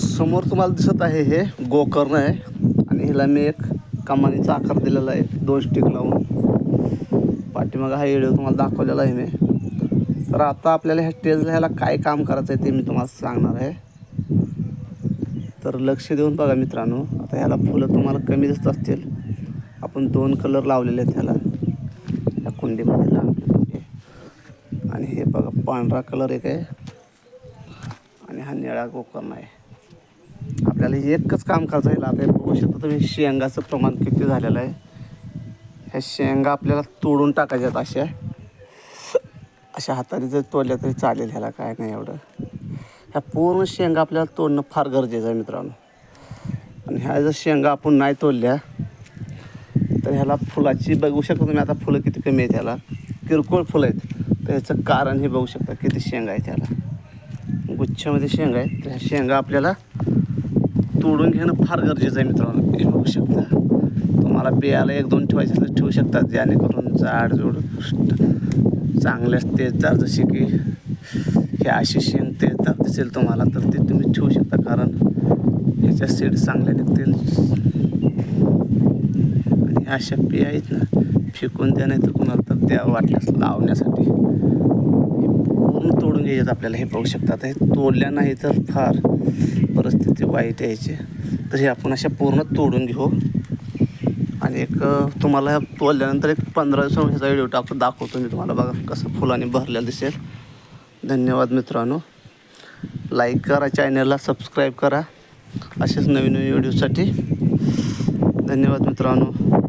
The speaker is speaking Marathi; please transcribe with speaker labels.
Speaker 1: समोर तुम्हाला दिसत आहे हे गोकर्ण आहे. आणि ह्याला मी एक कमानीचा आकार दिलेला आहे. दोन स्टिक लावून. पाठीमागं हा व्हिडिओ तुम्हाला दाखवलेला आहे मी. तर आता आपल्याला ह्या स्टेजला ह्याला काय काम करायचं आहे ते मी तुम्हाला सांगणार आहे. तर लक्ष देऊन बघा मित्रांनो. आता ह्याला फुलं तुम्हाला कमी दिसत असतील. आपण दोन कलर लावलेले आहेत ह्याला. ह्या कुंडीमध्ये लावलेले आणि हे बघा पांढरा कलर एक आहे. आणि हा निळा गोकर्ण आहे. आपल्याला एकच काम करायचं आहे आता बघू शकता तुम्ही शेंगाचं प्रमाण किती झालेलं आहे. ह्या शेंगा आपल्याला तोडून टाकायच्यात अशा. अशा हाताने जर तोडल्या तरी चालेल ह्याला काय नाही एवढं. ह्या पूर्ण शेंगा आपल्याला तोडणं फार गरजेचं आहे मित्रांनो. आणि ह्या जर शेंगा आपण नाही तोडल्या तर ह्याला फुलाची बघू शकता तुम्ही आता फुलं किती कमी आहेत ह्याला. किरकोळ फुलं आहेत. तर ह्याचं कारण हे बघू शकता किती शेंगा आहेत ह्याला. गुच्छामध्ये शेंगा आहेत तर ह्या शेंगा आपल्याला तोडून घेणं फार गरजेचं आहे मित्रांनो. हे बघू शकता. तुम्हाला बियाला एक दोन ठेवायचे असले तर ठेवू शकता. जेणेकरून जाड जोड चांगले तेजदार जसे की हे अशी शेंग तेजदार दिसेल तुम्हाला तर ते तुम्ही ठेवू शकता. कारण ह्याच्या सीड चांगल्या निघतील. आणि अशा बिया आहेत ना फेकून द्या नाही तर कुणाला तर द्या वाटल्यास लावण्यासाठी. तोडून घ्यायच्यात आपल्याला हे बघू शकतात हे तोडल्या नाही तर फार परिस्थिती वाईट यायची. तर हे आपण अशा पूर्ण तोडून घेऊ. आणि एक तुम्हाला तोडल्यानंतर एक पंधरा दिवस ह्याचा व्हिडिओ टाकतो दाखवतो मी तुम्हाला. बघा कसं फुलाने भरलेलं दिसेल. धन्यवाद मित्रांनो. लाईक करा चॅनलला सबस्क्राईब करा. असेच नवीन नवीन व्हिडिओसाठी धन्यवाद मित्रांनो.